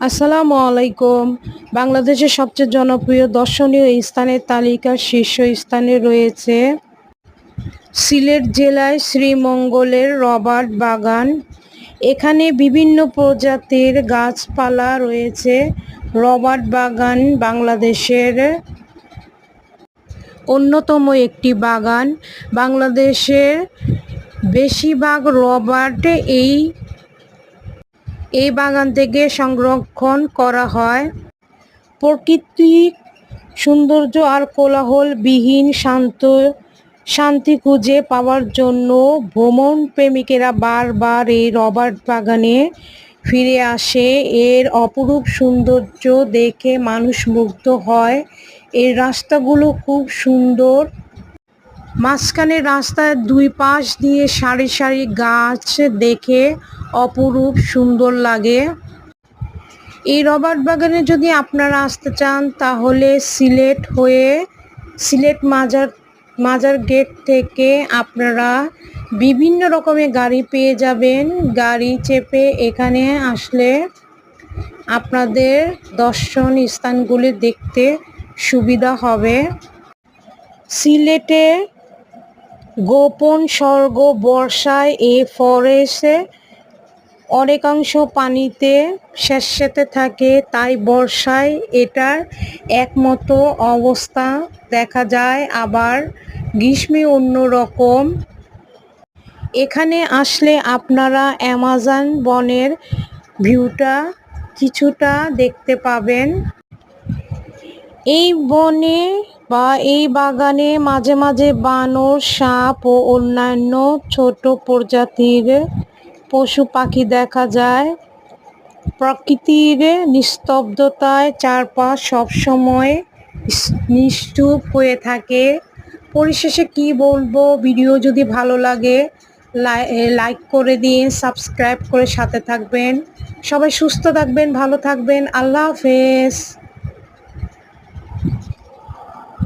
আসসালামু আলাইকুম। বাংলাদেশের সবচেয়ে জনপ্রিয় দর্শনীয় স্থানের তালিকার শীর্ষ স্থানে রয়েছে সিলেট জেলায় শ্রীমঙ্গলের রবার্ট বাগান। এখানে বিভিন্ন প্রজাতির গাছপালা রয়েছে। রবার্ট বাগান বাংলাদেশের অন্যতম একটি বাগান। বাংলাদেশের বেশিরভাগ রবার্ট এই এই বাগান থেকে সংরক্ষণ করা হয়। প্রাকৃতিক সৌন্দর্য আর কোলাহলবিহীন শান্ত, শান্তি খুঁজে পাওয়ার জন্য ভ্রমণ প্রেমিকেরা বারবার এই রবার্ট বাগানে ফিরে আসে। এর অপরূপ সৌন্দর্য দেখে মানুষ মুগ্ধ হয়। এর রাস্তাগুলো খুব সুন্দর। মাঝখানে রাস্তার দুই পাশ দিয়ে সারি সারি গাছ দেখে অপরূপ সুন্দর লাগে। এই রবার্ট বাগানে যদি আপনারা আসতে চান, তাহলে সিলেট হয়ে সিলেট মাজার মাজার গেট থেকে আপনারা বিভিন্ন রকমের গাড়ি পেয়ে যাবেন। গাড়ি চেপে এখানে আসলে আপনাদের দর্শন স্থানগুলি দেখতে সুবিধা হবে। সিলেটে গোপন স্বর্গ বর্ষায় এ ফরেস্টে অনেকাংশ পানিতে স্যাঁতস্যাঁতে থাকে, তাই বর্ষায় এটার একমতো অবস্থা দেখা যায়। আবার গ্রীষ্মে অন্যরকম এখানে আসলে আপনারা অ্যামাজন বনের ভিউটা কিছুটা দেখতে পাবেন। এই বনে বা এই বাগানে মাঝে মাঝে বানর, সাপ ও অন্যান্য ছোট প্রজাতির পশু পাখি দেখা যায়। প্রকৃতির নিস্তব্ধতায় চারপাশ সবসময় নিষ্ঠুপ হয়ে থাকে। পরিশেষে কি বলব, ভিডিও যদি ভালো লাগে লাইক করে দিন সাবস্ক্রাইব করে সাথে থাকবেন। সবাই সুস্থ থাকবেন, ভালো থাকবেন। আল্লাহ হাফেজ।